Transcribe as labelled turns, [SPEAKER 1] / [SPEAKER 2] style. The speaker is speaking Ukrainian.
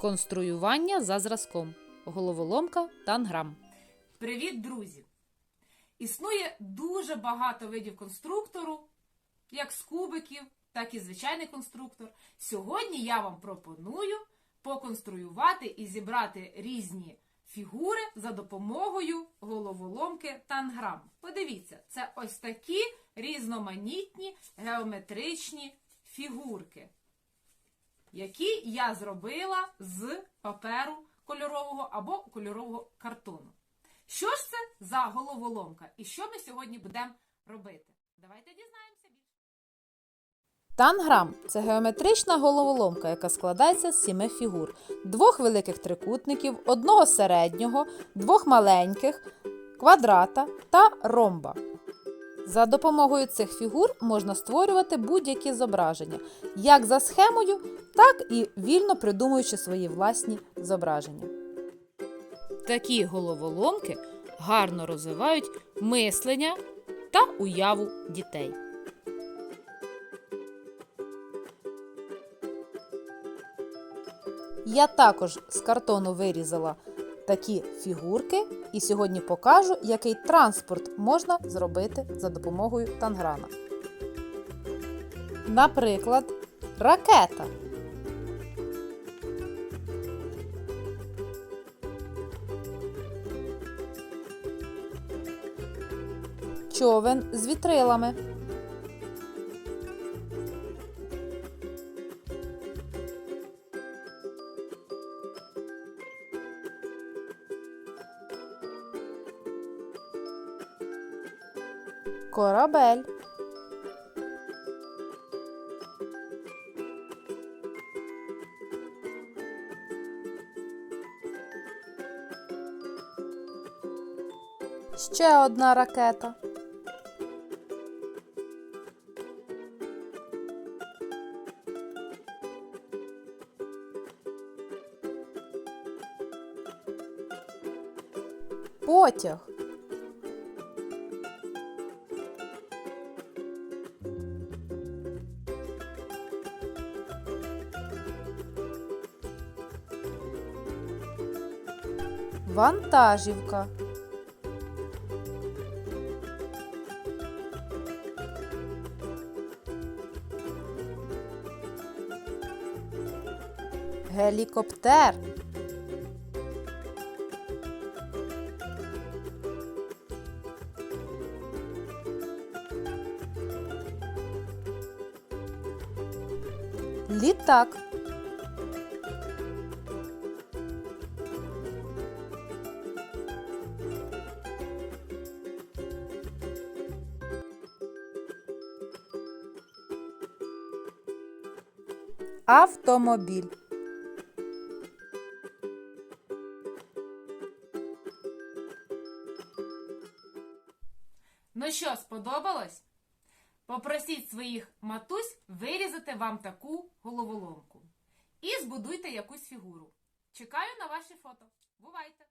[SPEAKER 1] Конструювання за зразком. Головоломка танграм.
[SPEAKER 2] Привіт, друзі! Існує дуже багато видів конструктору, як з кубиків, так і звичайний конструктор. Сьогодні я вам пропоную поконструювати і зібрати різні фігури за допомогою головоломки танграм. Подивіться, це ось такі різноманітні геометричні фігурки, які я зробила з паперу кольорового або кольорового картону. Що ж це за головоломка і що ми сьогодні будемо робити? Давайте дізнаємося більше.
[SPEAKER 1] Танграм це геометрична головоломка, яка складається з сіми фігур: двох великих трикутників, одного середнього, двох маленьких, квадрата та ромба. За допомогою цих фігур можна створювати будь-які зображення, як за схемою, так і вільно придумуючи свої власні зображення. Такі головоломки гарно розвивають мислення та уяву дітей. Я також з картону вирізала такі фігурки і сьогодні покажу, який транспорт можна зробити за допомогою танграма. Наприклад, ракета. Човен з вітрилами. Корабель. Ще одна ракета. Потяг. Вантажівка. Гелікоптер. Літак. Автомобіль.
[SPEAKER 2] Ну що, сподобалось? Попросіть своїх матусь вирізати вам таку головоломку. І збудуйте якусь фігуру. Чекаю на ваші фото. Бувайте!